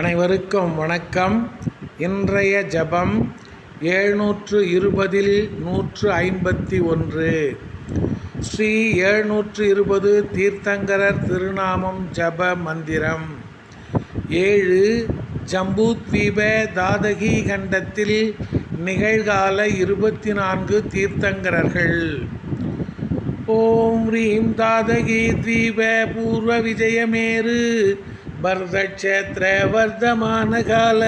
அனைவருக்கும் வணக்கம். இன்றைய ஜபம் எழுநூற்று இருபதில் நூற்று ஐம்பத்தி ஒன்று. ஸ்ரீ எழுநூற்று இருபது தீர்த்தங்கரர் திருநாமம் ஜப மந்திரம். ஏழு ஜம்பூத்வீப தாதகி கண்டத்தில் நிகழ்கால இருபத்தி நான்கு தீர்த்தங்கரர்கள். ஓம் ரீம் தாதகி தீப பூர்வ விஜயமேரு பரதக்ஷேத்திர வர்த்தமான கால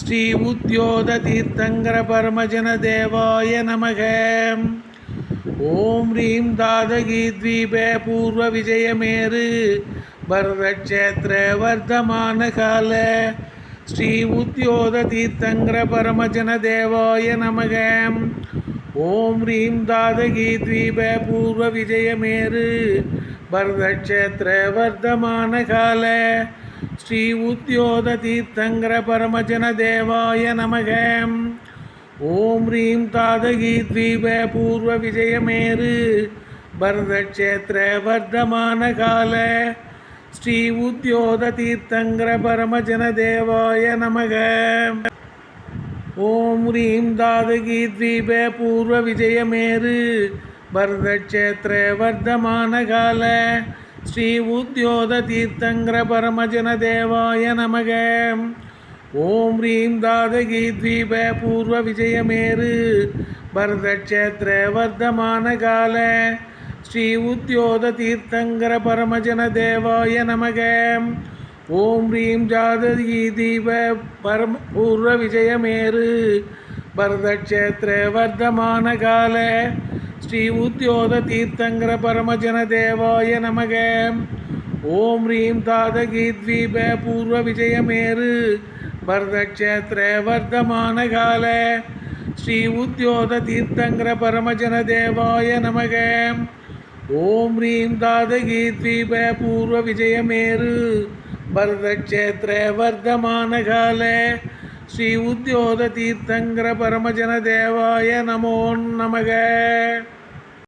ஸ்ரீ உத்யோத தீர்த்தங்கர பரமஜன தேவாய நமக. ஓம் ரீம் தாதகி தீப பூர்வ விஜயமேரு பரதக்ஷேத்திர வர்த்தமான கால ஸ்ரீ உத்யோத தீர்த்தங்கர பரமஜன தேவாய நமக. ஓம் ரீம் தாதகி தீப பூர்வ விஜயமேரு பரதக்ஷேத்திர வர்த்தமான கால. ஸ்ரீ உத்தியோத தீர்த்தங்கர பரமஜன தேவாய நமக. ஓம் ரீம் தாதகி தீப பூர்வ விஜயமேரு பரதக்ஷேத்திர வர்த்தமான கால. ஸ்ரீ உத்தியோத தீர்த்தங்கர பரமஜன தேவாய நமக. ஓம் ரீம் தாதகி தீப பூர்வ விஜயமேரு பரதக்ஷேத்திர வர்த்தமான கால ஸ்ரீ உத்தியோத தீர்த்தங்கர பரமஜன தேவாய நமக. ஓம் ரீம் தாதகி தீப பூர்வ விஜயமேரு பரதக்ஷேத்திர வர்த்தமான கால ஸ்ரீ உத்தியோத தீர்த்தங்கர பரமஜன தேவாய நமக. ஓம் ரீம் ஜாததி தீப பரம பூர்வ விஜயமேரு பரதக்ஷேத்திர வர்த்தமான கால. ஸ்ரீ உத்தியோத தீர்த்தங்கர பரமஜன தேவாய நமக. ஓம் ரீம் தாதகி தீப பூர்வ விஜயமேரு பரதக்ஷேத்திர வர்த்தமான கால. ஸ்ரீ உத்தியோத தீர்த்தங்கர பரமஜன தேவாய நமக. ஓம் ரீம் தாதகி தீப பூர்வ விஜயமேரு பரதக்ஷேத்திர வர்த்தமான கால ஸ்ரீ உத்தியோத தீர்த்தங்கர பரமஜன தேவாய நமோ நமக.